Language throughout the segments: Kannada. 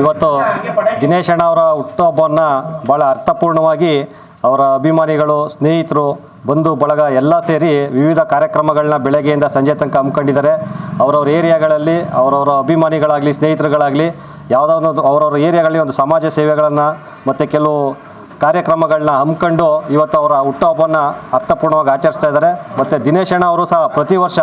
ಇವತ್ತು ದಿನೇಶ್ ಅಣ್ಣ ಅವರ ಹುಟ್ಟುಹಬ್ಬವನ್ನು ಭಾಳ ಅರ್ಥಪೂರ್ಣವಾಗಿ ಅವರ ಅಭಿಮಾನಿಗಳು, ಸ್ನೇಹಿತರು, ಬಂಧು, ಬಳಗ ಎಲ್ಲ ಸೇರಿ ವಿವಿಧ ಕಾರ್ಯಕ್ರಮಗಳನ್ನ ಬೆಳಗ್ಗೆಯಿಂದ ಸಂಜೆ ತನಕ ಹಮ್ಮಿಕೊಂಡಿದ್ದಾರೆ. ಅವರವ್ರ ಏರಿಯಾಗಳಲ್ಲಿ, ಅವರವರ ಅಭಿಮಾನಿಗಳಾಗಲಿ, ಸ್ನೇಹಿತರುಗಳಾಗಲಿ, ಯಾವುದಾದ್ರು ಅವರವ್ರ ಏರಿಯಾಗಳಲ್ಲಿ ಒಂದು ಸಮಾಜ ಸೇವೆಗಳನ್ನು ಮತ್ತು ಕೆಲವು ಕಾರ್ಯಕ್ರಮಗಳನ್ನ ಹಮ್ಮಿಕೊಂಡು ಇವತ್ತು ಅವರ ಹುಟ್ಟುಹಬ್ಬನ ಅರ್ಥಪೂರ್ಣವಾಗಿ ಆಚರಿಸ್ತಾ ಇದ್ದಾರೆ. ಮತ್ತು ದಿನೇಶ್ ಅಣ್ಣ ಅವರು ಸಹ ಪ್ರತಿ ವರ್ಷ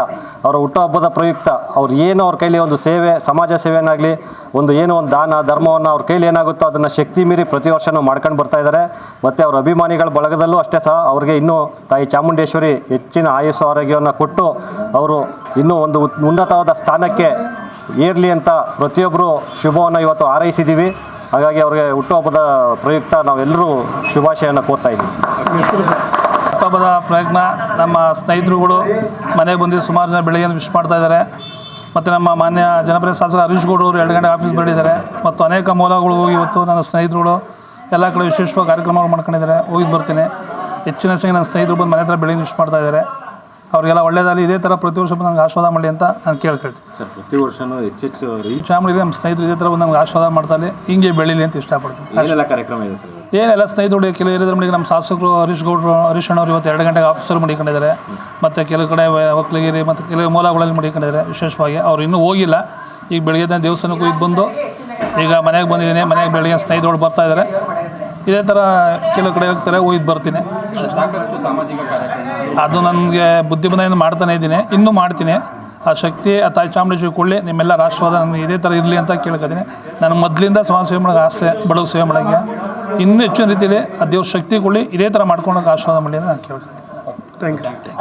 ಅವರ ಹುಟ್ಟುಹಬ್ಬದ ಪ್ರಯುಕ್ತ ಅವ್ರು ಏನು ಅವ್ರ ಕೈಲಿ ಒಂದು ಸೇವೆ, ಸಮಾಜ ಸೇವೆಯನ್ನಾಗಲಿ ಒಂದು ಏನೋ ಒಂದು ದಾನ, ಧರ್ಮವನ್ನು ಅವ್ರ ಕೈಲಿ ಏನಾಗುತ್ತೋ ಅದನ್ನು ಶಕ್ತಿ ಮೀರಿ ಪ್ರತಿ ವರ್ಷನೂ ಮಾಡ್ಕೊಂಡು ಬರ್ತಾ ಇದ್ದಾರೆ. ಮತ್ತು ಅವರ ಅಭಿಮಾನಿಗಳ ಬಳಗದಲ್ಲೂ ಅಷ್ಟೇ ಸಹ ಅವ್ರಿಗೆ ಇನ್ನೂ ತಾಯಿ ಚಾಮುಂಡೇಶ್ವರಿ ಹೆಚ್ಚಿನ ಆಯಸ್ಸು, ಆರೋಗ್ಯವನ್ನು ಕೊಟ್ಟು ಅವರು ಇನ್ನೂ ಒಂದು ಉನ್ನತವಾದ ಸ್ಥಾನಕ್ಕೆ ಏರಲಿ ಅಂತ ಪ್ರತಿಯೊಬ್ಬರು ಶುಭವನ್ನು ಇವತ್ತು ಹಾರೈಸಿದ್ದೀವಿ ಹಾಗಾಗಿ ಅವ್ರಿಗೆ ಹುಟ್ಟುಹಬ್ಬದ ಪ್ರಯುಕ್ತ ನಾವೆಲ್ಲರೂ ಶುಭಾಶಯನ ಕೋರ್ತಾ ಇದ್ದೀವಿ. ಹುಟ್ಟುಹಬ್ಬದ ಪ್ರಯತ್ನ ನಮ್ಮ ಸ್ನೇಹಿತರುಗಳು ಮನೆಗೆ ಬಂದು ಸುಮಾರು ಜನ ಬೆಳಗ್ಗೆ ವಿಶ್ ಮಾಡ್ತಾ ಇದ್ದಾರೆ. ಮತ್ತು ನಮ್ಮ ಮಾನ್ಯ ಜನಪ್ರಿಯ ಶಾಸಕ ಹರೀಶ್ ಗೌಡ್ರು ಅವರು ಎರಡು ಗಂಟೆ ಆಫೀಸ್ ಬಂದಿದ್ದಾರೆ ಮತ್ತು ಅನೇಕ ಮೂಲಗಳು ಹೋಗಿ ಇವತ್ತು ನನ್ನ ಸ್ನೇಹಿತರುಗಳು ಎಲ್ಲ ಕಡೆ ವಿಶೇಷವಾಗಿ ಕಾರ್ಯಕ್ರಮಗಳು ಮಾಡ್ಕೊಂಡಿದ್ದಾರೆ. ಹೋಗಿ ಬರ್ತೀನಿ. ಹೆಚ್ಚಿನ ಸಂಖ್ಯೆ ನನ್ನ ಸ್ನೇಹಿತರು ಬಂದು ಮನೆ ಹತ್ರ ಬೆಳಗ್ಗೆ ವಿಶ್ ಮಾಡ್ತಾ ಇದ್ದಾರೆ. ಅವರಿಗೆಲ್ಲ ಒಳ್ಳೇದಾಗಲಿ ಇದೇ ಥರ ಪ್ರತಿ ವರ್ಷ ಬಂದು ನಂಗೆ ಆಶೀರ್ವಾದ ಮಾಡಲಿ ಅಂತ ನಾನು ಕೇಳ್ಕೊಳ್ತೀನಿ ಸರ್ ಪ್ರತಿ ವರ್ಷನೂ ಹೆಚ್ಚೆಚ್ಚು ರೀ ಚಾಮುಂಡಿ ನಮ್ಮ ಸ್ನೇಹಿತರು ಇದೇ ಥರ ಬಂದು ನಮ್ಗೆ ಆಶೀರ್ವಾದ ಮಾಡ್ತಾರೆ ಹಿಂಗೆ ಬೆಳೀಲಿ ಅಂತ ಇಷ್ಟಪಡ್ತೀನಿ. ಏನೆಲ್ಲ ಕಾರ್ಯಕ್ರಮ ಇದೆ ಸರ್? ಏನೆಲ್ಲ ಸ್ನೇಹಿತರು ಕೆಲವು ಏರಿಯಾದ ಮನೆಗೆ ನಮ್ಮ ಶಾಸಕರು ಹರೀಶ್ ಗೌಡ್ರು ಹರೀಶ್ ಅಣ್ಣವ್ರು ಇವತ್ತು ಎರಡು ಗಂಟೆಗೆ ಆಫೀಸರ್ ಮಡಿಕೊಂಡಿದ್ದಾರೆ. ಮತ್ತು ಕೆಲವು ಕಡೆ ಒಕ್ಕಲಗಿರಿ ಮತ್ತು ಕೆಲವು ಮೂಲಗಳಲ್ಲಿ ಮಡಿಕೊಂಡಿದ್ದಾರೆ ವಿಶೇಷವಾಗಿ. ಅವ್ರು ಇನ್ನೂ ಹೋಗಿಲ್ಲ. ಈಗ ಬೆಳಗ್ಗೆ ದೇವಸ್ಥಾನಕ್ಕೂ ಈಗ ಬಂದು ಈಗ ಮನೆಗೆ ಬಂದಿದ್ದೀನಿ. ಮನೆಗೆ ಬೆಳಗ್ಗೆ ಸ್ನೇಹಿತರು ಬರ್ತಾ ಇದ್ದಾರೆ. ಇದೇ ಥರ ಕೆಲವು ಕಡೆ ಹೋಗ್ತಾರೆ ಹೋಗಿದ್ದು ಬರ್ತೀನಿ. ಅದು ನನಗೆ ಬುದ್ಧಿಬಂಧದಿಂದ ಮಾಡ್ತಾನೆ ಇದ್ದೀನಿ. ಇನ್ನೂ ಮಾಡ್ತೀನಿ. ಆ ಶಕ್ತಿ ಆ ತಾಯಿ ಚಾಮುಂಡೇಶ್ವರಿ ಕೊಳ್ಳಿ ನಿಮ್ಮೆಲ್ಲ ರಾಷ್ಟ್ರವಾದ ನನಗೆ ಇದೇ ಥರ ಇರಲಿ ಅಂತ ಕೇಳ್ಕೊತೀನಿ ನನಗೆ ಮೊದಲಿಂದ ಸಮಾಜ ಸೇವೆ ಮಾಡೋಕೆ ಆಸೆ ಬಡವ ಸೇವೆ ಮಾಡೋಕ್ಕೆ. ಇನ್ನೂ ಹೆಚ್ಚಿನ ರೀತಿಯಲ್ಲಿ ಆ ದೇವ್ರ ಶಕ್ತಿ ಕೊಳ್ಳಿ ಇದೇ ಥರ ಮಾಡ್ಕೊಳಕ್ಕೆ ಆಶೀರ್ವಾದ ಮಾಡಿ ಅಂತ ನಾನು ಕೇಳ್ಕೊತೀನಿ ಥ್ಯಾಂಕ್ ಯು